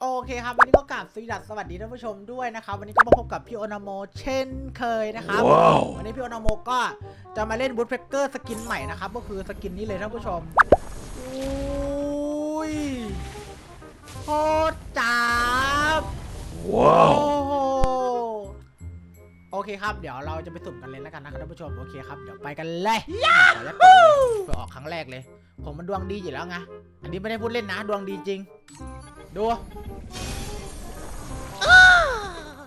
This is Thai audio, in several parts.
โอเคครับ วันนี้ก็กราบสวัสดีสวัสดีท่านผู้ชมด้วยนะครับ วันนี้ก็มาพบกับพี่โอนาโมเช่นเคยนะครับว้าววันนี้พี่โอนาโมก็จะมาเล่นบูทเพกเกอร์สกินใหม่นะครับ ก็คือสกินนี้เลยท่านผู้ชมอุ้ยโคตรจับว้าวโอ้โหโอเคครับ เดี๋ยวเราจะไปสุ่มกันเลยแล้วกันนะครับท่านผู้ชมโอเคครับเดี๋ยวไปกันเลยขอยัดก่อนเลยเพื่อออกครั้งแรกเลย ผมมันดวงดีอยู่แล้วไงอันนี้ไม่ได้พูดเล่นนะ ดวงดีจริง ดู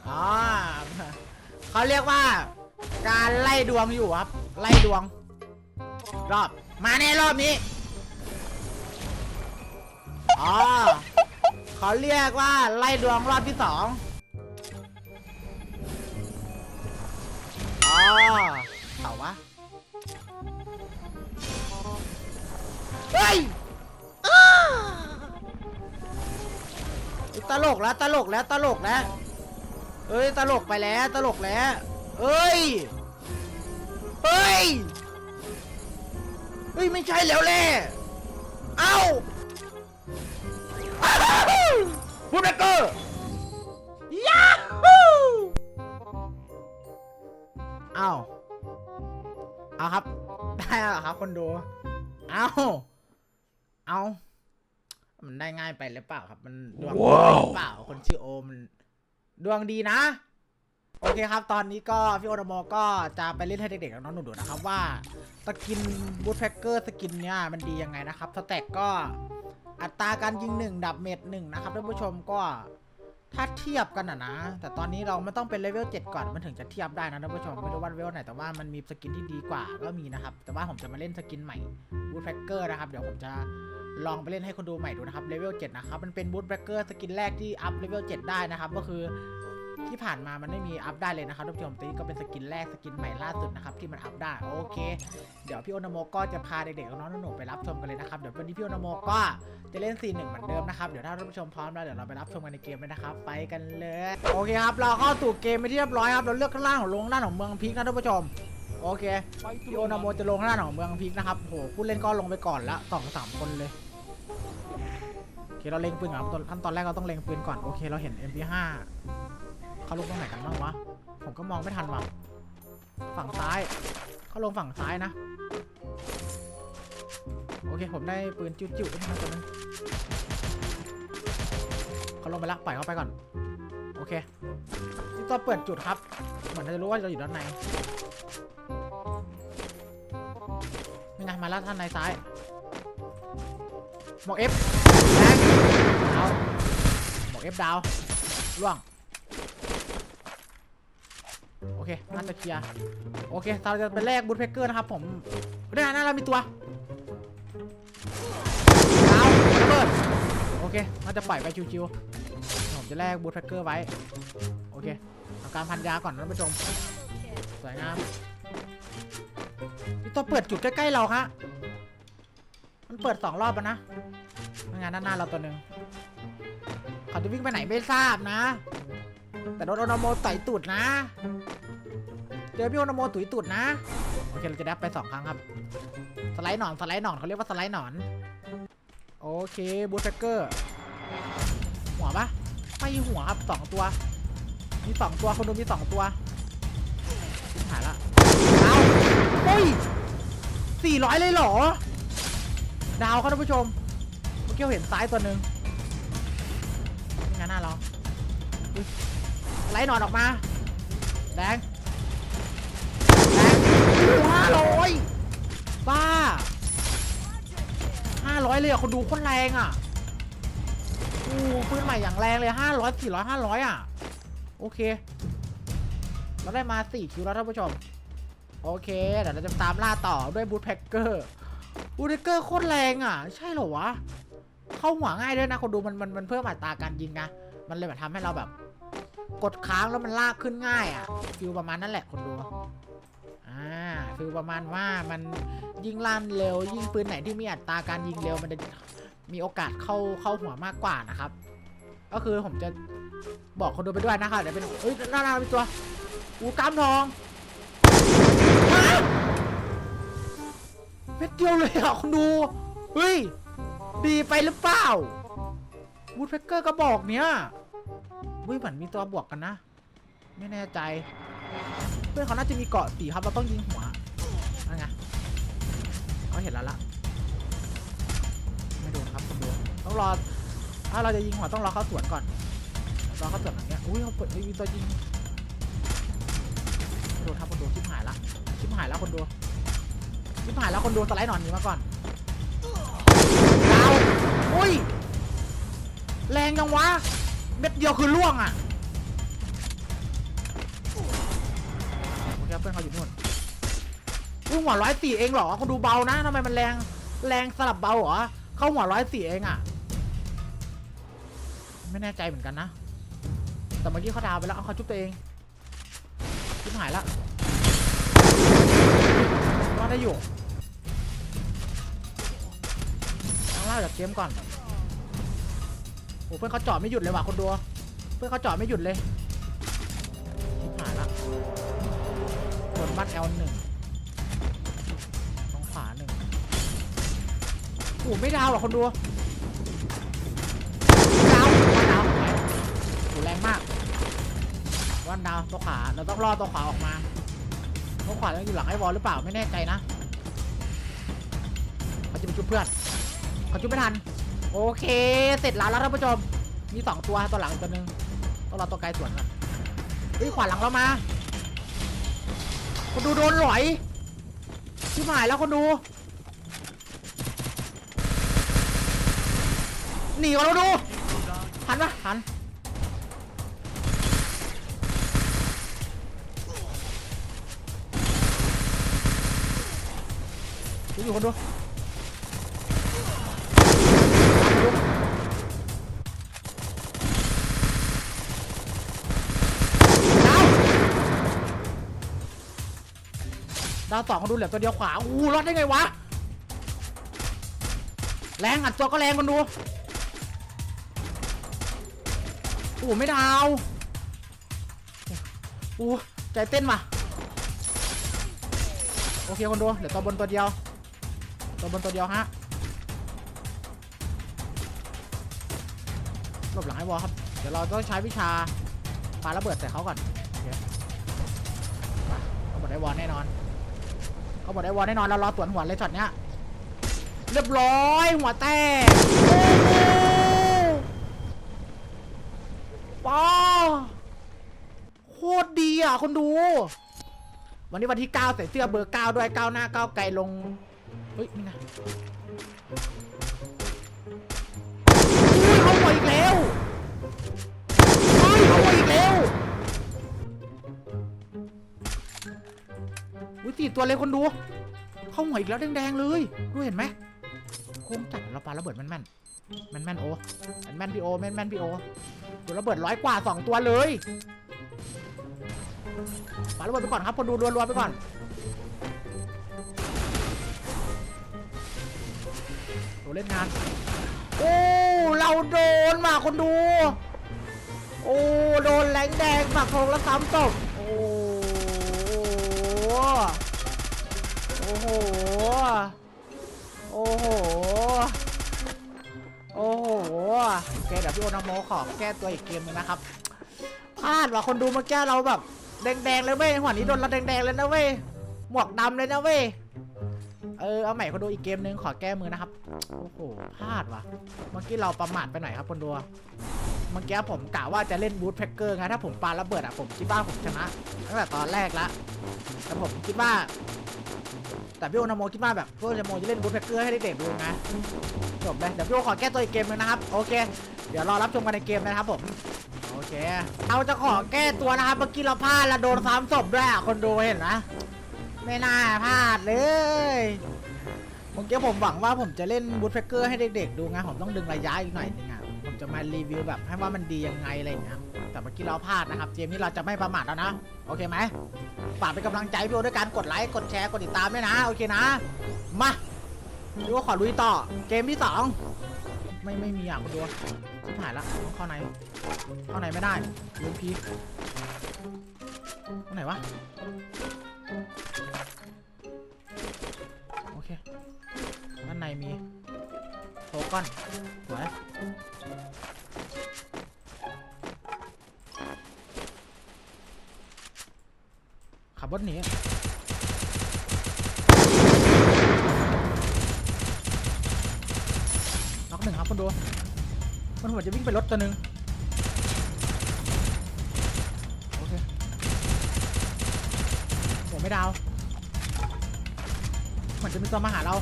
อ๋อเขาเรียกว่า การไล่ดวงอยู่ครับ ไล่ดวง รอบ มาแน่รอบนี้ อ๋อเขาเรียกว่าไล่ดวงรอบที่สองอ๋อเขาวะ เฮ้ย ตลกแล้วตลกแล้วตลกแล้วเอ้ยตลกไปแล้วตลกแล้วเอ้ยเฮ้ยเฮ้ยไม่ใช่แล้วแหละเอ้าพูดเบเกอร์ยาฮูเอาเอาครับได้แล้วครับคนดูเอาเอา มันได้ง่ายไปหรือเปล่าครับ มันดวงดีว้าวหรือเปล่าคนชื่อโอมมันดวงดีนะ โอเคครับ ตอนนี้ก็พี่โอนาโมก็จะไปเล่นให้เด็กๆกับน้องหนูดูนะครับว่าสกินบูทแพคเกอร์สกินเนี้ยมันดียังไงนะครับสแต็กก็อัตราการยิงหนึ่งดับเม็ดหนึ่งนะครับท่านผู้ชมก็ถ้าเทียบกันอะนะ แต่ตอนนี้เราไม่ต้องเป็นเลเวล7ก่อนมันถึงจะเทียบได้นะท่านผู้ชมไม่รู้ว่าเลเวลไหนแต่ว่ามันมีสกินที่ดีกว่าก็มีนะครับ แต่ว่าผมจะมาเล่นสกินใหม่บูทแพคเกอร์นะครับ เดี๋ยวผมจะ ลองไปเล่นให้คนดูใหม่ดูนะครับเลเวล7นะครับมันเป็นบูทแพคเกอร์สกินแรกที่อัพเลเวล7ได้นะครับก็คือที่ผ่านมามันไม่มีอัพได้เลยนะครับท่านผู้ชมตีก็เป็นสกินแรกสกินใหม่ล่าสุดนะครับที่มันอัพได้โอเค เดี๋ยวพี่โอนโมก็จะพาเด็กๆกับน้องหนูไปรับชมกันเลยนะครับเดี๋ยววันนี้พี่โอนโมก็จะเล่นซีหนึ่งเหมือนเดิมนะครับเดี๋ยวถ้าท่านผู้ชมพร้อมแล้วเดี๋ยวเราไปรับชมกันในเกมเลยนะครับไปกันเลยโอเคครับเราเข้าสู่เกมไปที่เรียบร้อยครับเราเลือกข้างล่างของลงด้านของเมืองพีคนะท่านผู้ชมโอเคพี่โอนโมจะลงข้างล่างของเมืองพีคนะครับโหผู้เล่นก็ลงไปก่อนละสองสามคนเลย เคเราเล็งปืนก่อนครับตอนขั้นตอนแรกเราต้องเล็งปืนก่อนโอเคเราเห็น MP5 เขาลงตรงไหนกันบ้างวะผมก็มองไม่ทันว่ะฝั่งซ้ายเขาลงฝั่งซ้ายนะโอเคผมได้ปืนจิ้วๆขึ้นมาตัวนึงเขาลงไปละปล่อยเขาไปก่อน โอเคที่ตัวเปิดจุดครับ เหมือนจะรู้ว่าเราอยู่ด้านในนี่ไงมาแล้วท่านในซ้ายหมวกเอฟาวหมวกเอฟดาวล่วงโอเคน่าจะเคลียร์โอเคเราจะไปแลกบูทเพกเกอร์นะครับผมไม่ได้นะเรามีตัวดาวระเบิดโอเคน่าจะปล่อยไปชิวๆผมจะแลกบูทเพกเกอร์ไว้โอเคทำการพันยาก่อนนะท่านผู้ชมสวยงามตัวเปิดจุดใกล้ๆเราฮะมันเปิดสองรอบแล้วนะงั้นด้านหน้าเราตัวหนึ่ง เขาจะวิ่งไปไหนไม่ทราบนะ แต่โดนโอนาโมต่อยตูดนะ เจอพี่โอนาโมตุยตูดนะโอเคเราจะดับไปสองครั้งครับ สไลด์หนอนสไลด์หนอนเขาเรียกว่าสไลด์หนอน โอเคบูทแฟกเกอร์ หัวปะไม่หัวครับสองตัว มีสองตัวคนดูมีสองตัวหายละเอาเฮ้ยสี่ร้อยเลยเหรอ ดาวครับท่านผู้ชม เมื่อกี้เห็นซ้ายตัวหนึ่ง ไลด์หนอนออกมา แดงแรงห้าร้อยบ้าห้าร้อยเลยอะคนดูคนแรงอะอู้ปืนใหม่อย่างแรงเลยห้าร้อยสี่ร้อยห้าร้อยอะ โอเค เราได้มาสี่คิวแล้วท่านผู้ชม โอเค เดี๋ยวเราจะตามล่าต่อด้วยบูทแพ็กเกอร์บูทแพ็กเกอร์โคตรแรงอะ ใช่เหรอวะ เข้าหัวง่ายด้วยนะคนดูมันมันมันเพิ่มอัตราการยิงนะ มันเลยแบบทำให้เราแบบ กดค้างแล้วมันลากขึ้นง่ายอะฟิลประมาณนั้นแหละคนดูอ่าคือประมาณว่ามันยิ่งลั่นเร็ว ยิ่งปืนไหนที่มีอัตราการยิงเร็วมันจะมีโอกาสเข้าเข้าหัวมากกว่านะครับ ก็คือผมจะบอกคนดูไปด้วยนะครับเดี๋ยวเป็นเอ้ยน้าหน้าเป็นตัวอูกล้ามทองเม็ดเดียวเลยอะคนดู เฮ้ย ดีไปหรือเปล่าวูดเพกเกอร์กระบอกเนี้ย วิเหมือนมีตัวบวกกันนะ ไม่แน่ใจ เพื่อนเขาน่าจะมีเกาะสีครับ เราต้องยิงหัวนั่นไงเขาเห็นแล้วละไม่โดนครับคนดูต้องรอ ถ้าเราจะยิงหัวต้องรอเขาสวนก่อน รอเขาสวนอย่างเงี้ย อุ้ยเขาเปิดมีตัวยิงโดนครับคนดูชิบหายละ ชิบหายแล้วคนดูชิบหายแล้วคนดูสไลด์หนอนหนีมาก่อนดาวอุ้ย แรงจังวะ เม็ดเดียวคือล่วงอะโอเคเพื่อนเขาอยู่นู่นอุ้ยหัวร้อยสี่เองเหรอเขาดูเบานะทำไมมันแรงแรงสลับเบาเหรอเข้าหัวร้อยสี่เองอะ ไม่แน่ใจเหมือนกันนะ แต่เมื่อกี้เขาดาวไปแล้วเอาเขาจุบตัวเองชิบหายละรอดได้อยู่ต้องเล่าจากเกมก่อน โอ้เพื่อนเขาจอดไม่หยุดเลยว่ะคนดู เพื่อนเขาจอดไม่หยุดเลยชิบหายละบนบ้าน L หนึ่งตรงขวาหนึ่งโอ้ไม่ดาวหรอคนดูดาววันดาวไหนโอ้แรงมากวันดาวตัวขวาเราต้องรอตัวขวาออกมาตัวขวาต้องอยู่หลังไอ้วอลหรือเปล่าไม่แน่ใจนะเขาจะไปชุบเพื่อนเขาชุบไม่ทัน โอเค เสร็จแล้วแล้วท่านผู้ชม มีสองตัวตัวหลังอีกตัวหนึ่งต้องรอตัวไกลสวนก่อนเฮ้ยขวาหลังเรามา คนดูโดนหลอยชิบหายแล้วคนดู หนีก่อนเราดูหันปะหันดูอยู่คนดู ดาวดาวสองคนดูเหลือตัวเดียวขวาอู้รอดได้ไงวะ แรงอัดตัวก็แรงคนดูโอ้ไม่ดาวโอ้ใจเต้นว่ะโอเคคนดูเดี๋ยวตัวบนตัวเดียว ตัวบนตัวเดียวฮะหลบหลังไอ้วอลครับ เดี๋ยวเราต้องใช้วิชาปาระเบิดใส่เขาก่อน โอเคมาเบอกไอ้วอลแน่นอน เขาบอกได้วอลแน่นอนเรารอสวนหัวเลยช็อตเนี้ยเรียบร้อยหัวแตกโอ้โหป้าโคตรดีอะคนดู วันนี้วันที่ 9 ใส่เสื้อเบอร์ 9 ด้วยก้าหน้าก้าไกลลง เฮ้ยนี่ไง อุ้ยตีตัวเลยคนดู เข้าหัวอีกแล้วแดงๆเลยดูเห็นไหมโค้งจัดเราปาระเบิดแม่นๆแม่นๆโอ้แม่นๆพี่โอแม่นๆพี่โอโดนระเบิดร้อยกว่าสองตัวเลยปาระเบิดไปก่อนครับคนดูรัวๆไปก่อนโดนเล่นงานโอ้เราโดนมาคนดู โอ้โดนแรงแดงปักธงแล้วซ้ำตบโอ้ โอ้โห โอ้โห โอ้โหโอเคเดี๋ยวพี่โอนาโมขอแก้ตัวอีกเกมหนึงนะครับ พลาดว่ะคนดูมาแก้เราแบบ แดงๆเลยเว้ยหัวนี้โดนเราแดงๆเลยนะเว้ย หมวกดำเลยนะเว้ย เออเอาใหม่คนดูอีกเกมหนึงขอแก้มือนะครับโอ้โหพลาดว่ะเมื่อกี้เราประมาทไปหน่อยครับคนดูเมื่อกี้ผมกะว่าจะเล่นบูทแพ็กเกอร์ไงถ้าผมปาระเบิดอะผมคิดว่าผมชนะตั้งแต่ตอนแรกละแต่ผมคิดว่า แต่พี่โอนาโมคิดว่าแบบพี่โอนาโมจะเล่นบูทแพ็กเกอร์ให้เด็กๆดูไงจบเลยเดี๋ยวพี่โอขอแก้ตัวอีกเกมหนึงนะครับโอเค เดี๋ยวรอรับชมกันในเกมนะครับผมโอเค เราจะขอแก้ตัวนะครับเมื่อกี้เราพลาดเราโดนซ้ำศพด้วยอะคนดูเห็นไหม ไม่น่าพลาดเลยเมื่อกี้ผมหวังว่าผมจะเล่นบูทแฟกเกอร์ให้เด็กๆ ดูไงผมต้องดึงระยะอีกหน่อยนึงอะผมจะมารีวิวแบบให้ว่ามันดียังไงอะไรอย่างเงี้ยแต่เมื่อกี้เราพลาดนะครับเกมนี้เราจะไม่ประมาทแล้วนะ โอเคไหมฝากเป็นกำลังใจพี่โอด้วยการกดไลค์กดแชร์กดติดตามด้วยนะ โอเคนะ มาพี่โอขอลุยต่อเกมที่สองไม่ไม่มีอะคนดูชิบหายละต้องเข้าในเข้าไหนไม่ได้ลืมพีตรงไหนวะ เคด้านในมีโทก้อนสวยขับรถหนีน็อกหนึ่งครับคุณดูมันหมือจะวิ่งไปรถตัวหนึ่งโอเคผมไม่ดาว เหมือนจะมีตัวมาหาเรา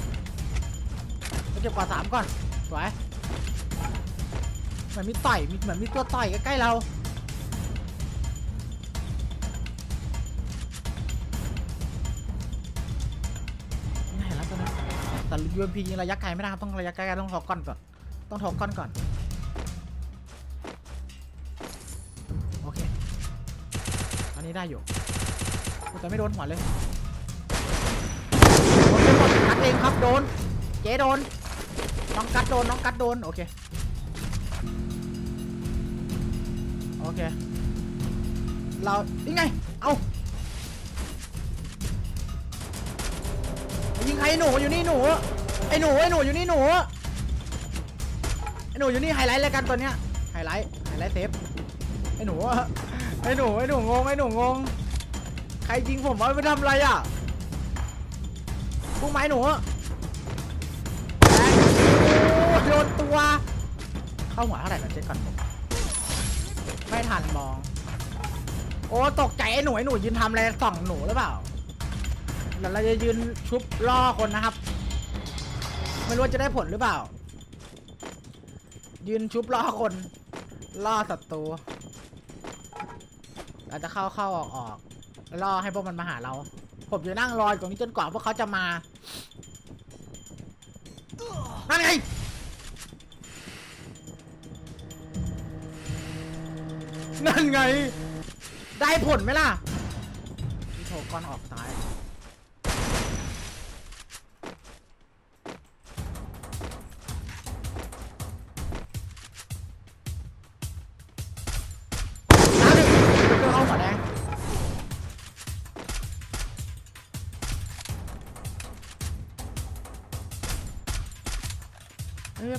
ไปเก็บกว่าสามก่อนสวยเหมือนมีต่อยมีเหมือนมีตัวต่อยใกล้ๆเราไม่เห็นแล้วตัวนั้แต่ UMP ยิงระยะไกลไม่ได้ครับต้องระยะไกลๆต้องทอกก้อนก่อนต้องทอกก้อนก่อนโอเคอันนี้ได้อยู่แต่ไม่โดนหัวเลย เองครับโดน เจ๊โดน น้องกัดโดน น้องกัดโดน โอเค โอเค เรานี่ไง เอายิงใครหนูอยู่นี่หนู ไอหนูไอหนูอยู่นี่หนู ไอหนูอยู่นี่ไฮไลท์รายการตัวเนี้ย ไฮไลท์ ไฮไลท์เซฟ ไอหนู ไอหนู ไอหนูงง ไอหนูงง ใครยิงผมว่าไปทำอะไรอะ พวกไม้หนูโดนตัว เข้าหัวเท่าไหร่นเช็คก่อนไม่ทันมอง โอ้ตกใจไอ้หนูไอ้หนูยืนทำอะไรส่องหนูหรือเปล่าเดี๋ยวเราจะยืนชุบล่อคนนะครับ ไม่รู้ว่าจะได้ผลหรือเปล่า ยืนชุบล่อคน ล่อศัตรูเราจะเข้าเข้าออกออกล่อให้พวกมันมาหาเรา ผมจะนั่งรออยู่ตรงนี้จนกว่าพวกเขาจะมานั่นไงนั่นไง ได้ผลไหมล่ะโถก้อนออกตาย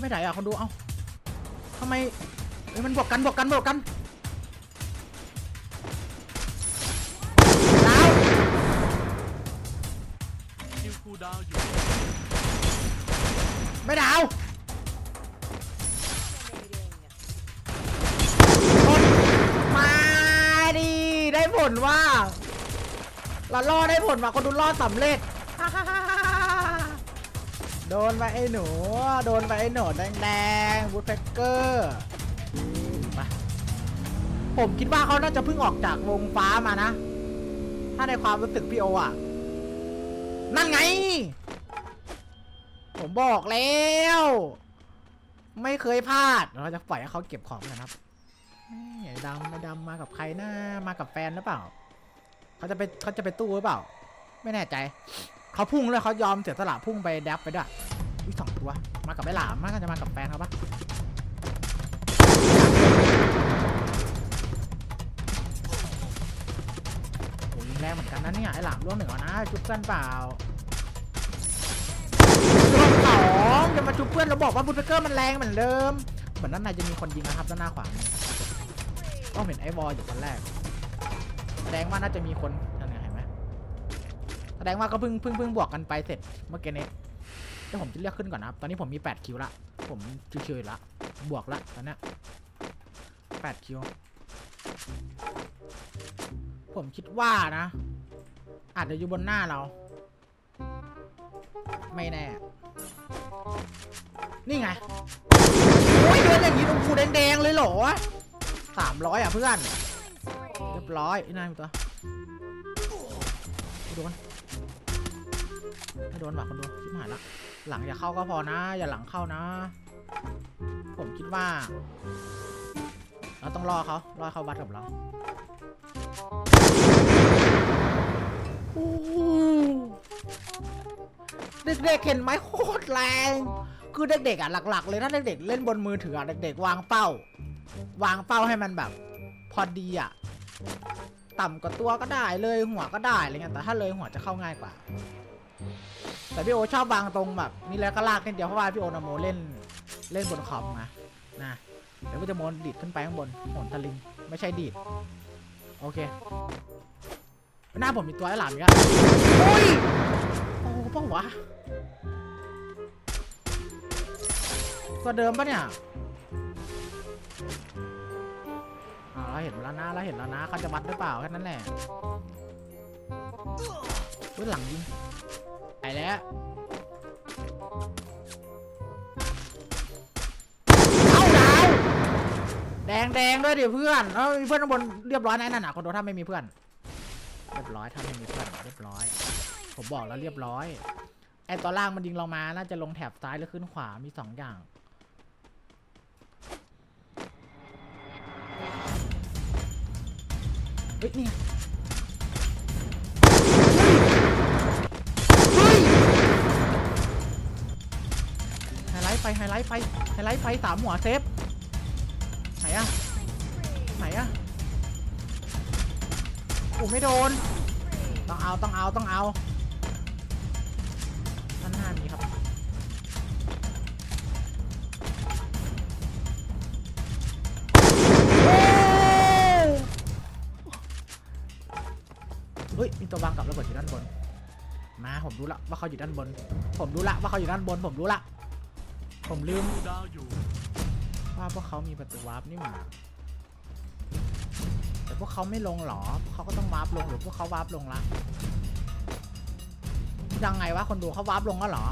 ไม่ได้อะคนดูเอ้าทำไมเอ้ยมันบวกกันบวกกันบวกกันดาวคิวคูดาวอยู่ไม่ดาวกดมาดิได้ผลว่าเราล่อได้ผลว่าคนดูล่อสำเร็จ โดนไปไอ้หนู โดนไปไอ้หนูแดงๆบูทแฟกเกอร์มาผมคิดว่าเขาน่าจะเพิ่งออกจากวงฟ้ามานะ ถ้าในความรู้สึกพี่โออะนั่นไง ผมบอกแล้ว ไม่เคยพลาด เราจะปล่อยให้เขาเก็บของกันครับแหม่ดำไม่ดำมากับใครนะมากับแฟนหรือเปล่า เขาจะไปเขาจะไปตู้หรือเปล่า ไม่แน่ใจ เขาพุ่งเลยเขายอมเสียสละพุ่งไปแดบไปด้วยอุ้ยสองตัว มากับไอ้หลามมากจะมากับแฟนเขาปะโอ้ยยิงแรงเหมือนกันนะเนี่ยไอ้หลามร่วงหนึ่งนะจุ๊บกันเปล่ารอบสองจะมาชุบเพื่อนเราบอกว่าบูทเกอร์มันแรงเหมือนเดิม เหมือนด้านในจะมีคนยิงนะครับด้านหน้าขวามือก็เห็นไอ้บอลอยู่คนแรกแสดงว่าน่าจะมีคนนั่นไงเห็นไหม แสดงว่าก็เพิ่งเพิ่งเพิ่งบวกกันไปเสร็จเมื่อกี้นี้เดี๋ยวผมจะเรียกขึ้นก่อนนะครับ ตอนนี้ผมมี 8 คิวละ ผมชิวๆละบวกละตอนนี้8คิว ผมคิดว่านะ อาจจะอยู่บนหน้าเรา ไม่แน่ นี่ไง โอ้ยเดินอย่างนี้ตรงกูแดงๆเลยเหรอสามร้อยอะเพื่อน เรียบร้อยไอ้นายมีตัวไม่โดน ไม่โดนว่ะคนดูชิบหายละหลังอย่าเข้าก็พอนะ อย่าหลังเข้านะ ผมคิดว่า เราต้องรอเขารอเขาบัตรกับเราเด็กๆเห็นไหมโคตรแรง คือเด็กๆอะหลัก ๆ เลยถ้าเด็กๆเล่นบนมือถืออะเด็กๆ วางเป้า วางเป้าให้มันแบบ พอดีอะ ต่ำกว่าตัวก็ได้เลยหัวก็ได้อะไรเงี้ยแต่ถ้าเลยหัวจะเข้าง่ายกว่า แต่พี่โอชอบวางตรงแบบนี่แล้วก็ลากนิดเดียวเพราะว่าพี่โอนโมเล่นเล่นบนคอมมานะเดี๋ยวก็จะโมนดีดขึ้นไปข้างบนโหนตะลิงไม่ใช่ดีดโอเคหน้าผมมีตัวไอ้หลามอีกอะโอ้ยโอ้ปะวะตัวเดิมปะเนี่ยเราเห็นแล้วนะเราเห็นแล้วนะเขาจะวัดหรือเปล่าแค่นั้นแหละอุ้ยหลังยิง แล้วเอาดาวแดงแดงด้วยดิเพื่อนเอ้ามีเพื่อนข้างบนเรียบร้อยนะไอ้นั่นน่ะคนโดนถ้าไม่มีเพื่อน เรียบร้อยถ้าไม่มีเพื่อนเรียบร้อย ผมบอกแล้วเรียบร้อยไอ้ตัวล่างมันยิงเรามาน่าจะลงแถบซ้ายหรือขึ้นขวามีสองอย่างเฮ้ยนี่ ท์ไปไฮไลท์ไปไฮไลท์ไปสามหัวเซฟไหนอะไหนอะโอ้ไม่โดน ต้องเอาต้องเอาต้องเอาด้านหน้ามีครับเฮ้ยมีตัววางกับระเบิดอยู่ด้านบน มาผมรู้ละว่าเขาอยู่ด้านบน ผมรู้ละว่าเขาอยู่ด้านบนผมรู้ละ ผมลืมว่าพวกเขามีประตูวาร์ปนี่หว่าแต่พวกเขาไม่ลงหรอ พวกเขาก็ต้องวาร์ปลงหรือพวกเขาวาร์ปลงละยังไงวะคนดูเขาวาร์ปลงแล้วเหรอ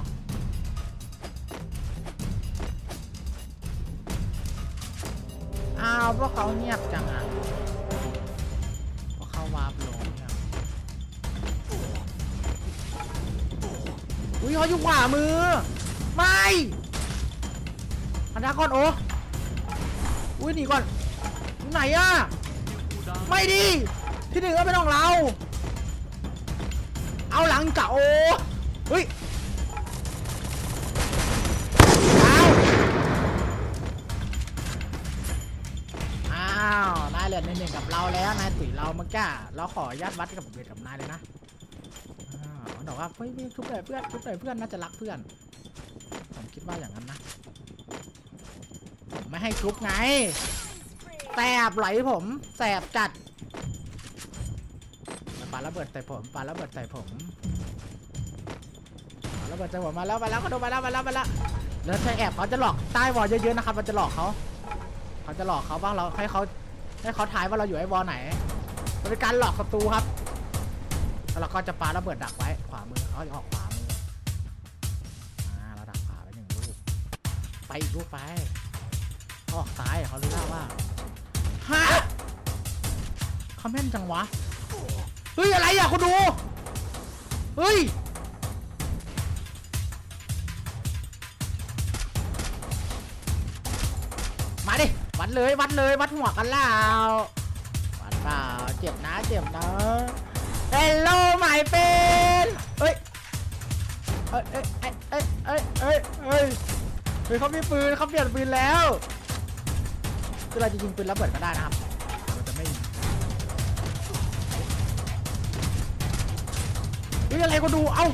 อ้าวพวกเขาเงียบจังอะพวกเขาวาร์ปลงเนี่ยอุ้ยเขาอยู่ขวามือ ไม่ อันดาก่อนโอ้อุ้ยหนีก่อนอยู่ไหนอะไม่ดี ที่หนึ่งก็เป็นของเรา เอาหลังกะโอ้เฮ้ยเอาอ้าวนายเหลือในหนึ่งกับเราแล้วนายตุ๋ยเราเมื่อกี้เราขอญาตวัดกับเบียดกับนายเลยนะอ้าวเขาบอกว่าเฮ้ยนี่ชุบหน่อยเพื่อนชุบหน่อยเพื่อนน่าจะรักเพื่อนผมคิดว่าอย่างนั้นนะ ไม่ให้ชุบไงแสบไหลผมแสบจัดปาระเบิดใส่ผมปาระเบิดใส่ผมปาระเบิดใส่ผมมาแล้วมาแล้วก็โดนมาแล้วมาแล้วมาแล้วแล้วใช้แอบเขาจะหลอกใต้วอลเยอะๆนะครับมันจะหลอกเขาเขาจะหลอกเขาว่างเราให้เขาให้เขาทายว่าเราอยู่ไอ้วอลไหนมันเป็นการหลอกศัตรูครับแล้วเราก็จะปาระเบิดดักไว้ขวามือเขาจะออกขวามืออ่าเราดักขวาไว้หนึ่งลูกไปอีกลูกไป ออกซ้ายเขารู้แล้วว่าฮะเขาแม่นจังวะ เฮ้ย อะไรอะคุณดู เฮ้ย มาดิ วัดเลย วัดเลย วัดหัวกันแล้ววัดเปล่า เจ็บนะ เจ็บนะ Hello my friend เฮ้ยเอ้ยเอ้ยเอ้ยเอ้ยเอ้ยเอ้ยเฮ้ยเขามีปืนเขาเปลี่ยนปืนแล้ว คือเราจะยิงปืนระเบิดก็ได้นะครับเราจะไม่เฮ้ยอะไรก็ดู เอ้า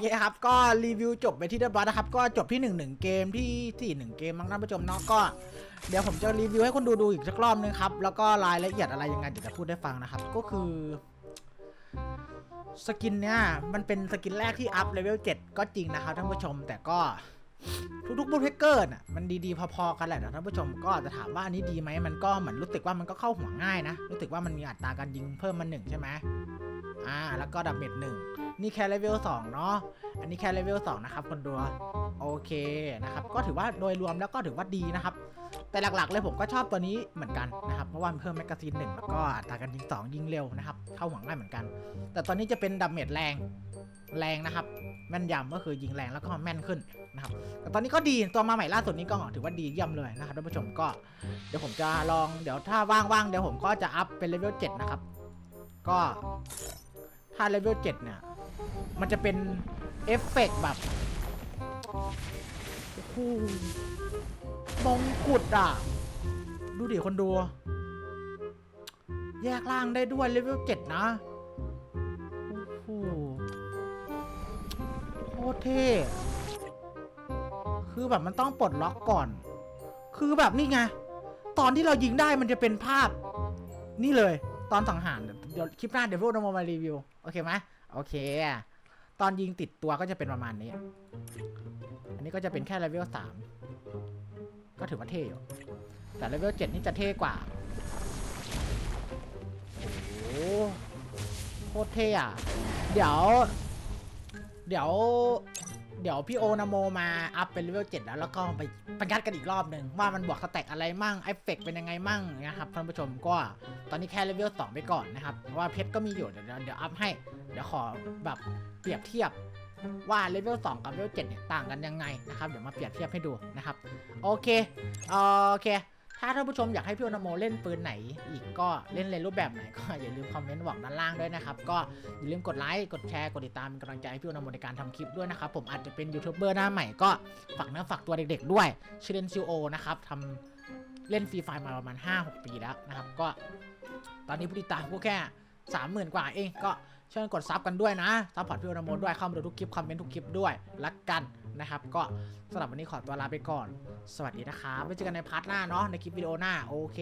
เคครับ ก็รีวิวจบไปที่เรียบร้อยนะครับ ก็จบที่1นึ่งเกมที่4ี่หนึ่งเกมมั้งท่านผู้ชมเนาะก็เดี๋ยวผมจะรีวิวให้คนดูดูอีกสักรอบนึงครับ แล้วก็รายละเอียดอะไรยังไงเดี๋ยวจะพูดได้ฟังนะครับ ก็คือสกินเนี้ยมันเป็นสกินแรกที่อัพเลเวล7ก็จริงนะครับท่านผู้ชม แต่ก็ทุกๆบูทเพกเกอร์น่ะมันดีๆพอๆกันแหละนะท่านผู้ชมก็จะถามว่าอันนี้ดีไหมมันก็เหมือนรู้สึกว่ามันก็เข้าหัวง่ายนะ รู้สึกว่ามันมีอัตราการยิงเพิ่มมาหนึ่งใช่ไหม อ่า แล้วก็ดาเมจหนึ่งนี่แค่เลเวล2เนาะ อันนี้แค่เลเวล2นะครับคนดูโอเคนะครับ ก็ถือว่าโดยรวมแล้วก็ถือว่าดีนะครับ แต่หลักๆเลยผมก็ชอบตัวนี้เหมือนกันนะครับ เพราะว่ามันเพิ่มแมกกาซีนหนึ่งแล้วก็อัตราการยิง2ยิงเร็วนะครับ เข้าหัวง่ายเหมือนกัน แต่ตอนนี้จะเป็นดาเมจแรง แรงนะครับ แม่นยำก็คือยิงแรงแล้วก็แม่นขึ้นนะครับ แต่ตอนนี้ก็ดีตัวมาใหม่ล่าสุดนี้ก็ถือว่าดีเยี่ยมเลยนะครับท่านผู้ชมก็ เดี๋ยวผมจะลอง เดี๋ยวถ้าว่างๆเดี๋ยวผมก็จะอัพเป็นเลเวล7นะครับ ก็ ถ้าเลเวล7เนี่ย มันจะเป็นเอฟเฟกต์แบบโอ้โหมงกุฎอะ ดูดิคนดู แยกล่างได้ด้วยเลเวลเจ็ดนะ โอ้โหโคตรเท่คือแบบมันต้องปลดล็อกก่อน คือแบบนี่ไง ตอนที่เรายิงได้มันจะเป็นภาพ นี่เลย ตอนสังหารเดี๋ยวคลิปหน้าเดี๋ยวพวกเรามารีวิว โอเคไหมโอเค ตอนยิงติดตัวก็จะเป็นประมาณนี้ อันนี้ก็จะเป็นแค่เลเวลสามก็ถือว่าเท่อยู่ แต่เลเวลเจ็ดนี่จะเท่กว่า โอ้โหโคตรเท่อะเดี๋ยว เดี๋ยว เดี๋ยวพี่โอนาโมมาอัพเป็นเลเวล7แล้วแล้วก็ไปประยัดกันอีกรอบหนึ่งว่ามันบวกสแต็กอะไรมั่งเอฟเฟกเป็นยังไงมั่งนะครับท่านผู้ชมก็ตอนนี้แค่เลเวล2ไปก่อนนะครับเพราะว่าเพชรก็มีอยู่เดี๋ยวเดี๋ยวอัพให้ เดี๋ยวขอแบบเปรียบเทียบว่าเลเวล2กับเลเวล7เนี่ยต่างกันยังไงนะครับเดี๋ยวมาเปรียบเทียบให้ดูนะครับโอเคโอเค ถ้าท่านผู้ชมอยากให้พี่โอนาโมเล่นปืนไหน อีกก็เล่นในรูปแบบไหนก็อย่าลืมคอมเมนต์บอกด้านล่างด้วยนะครับก็อย่าลืมกดไลค์กดแชร์กดติดตามเป็นกำลังใจให้พี่โอนาโมในการทำคลิปด้วยนะครับผมอาจจะเป็นยูทูบเบอร์หน้าใหม่ก็ฝากเนื้อฝากตัวเด็กๆ ด้วยชื่อเล่นซิโอนะครับทำเล่นฟรีไฟมาประมาณ5-6ปีแล้วนะครับก็ ตอนนี้ผู้ติดตามก็แค่30,000กว่าเองก็ ช่วยกดซับกันด้วยนะซับพอร์ตพี่โอนาโมด้วย เข้ามาดูทุกคลิป คอมเมนต์ทุกคลิปด้วยรักกันนะครับ ก็สำหรับวันนี้ขอตัวลาไปก่อน สวัสดีนะครับไว้เจอกันในพาร์ทหน้าเนาะในคลิปวิดีโอหน้าโอเค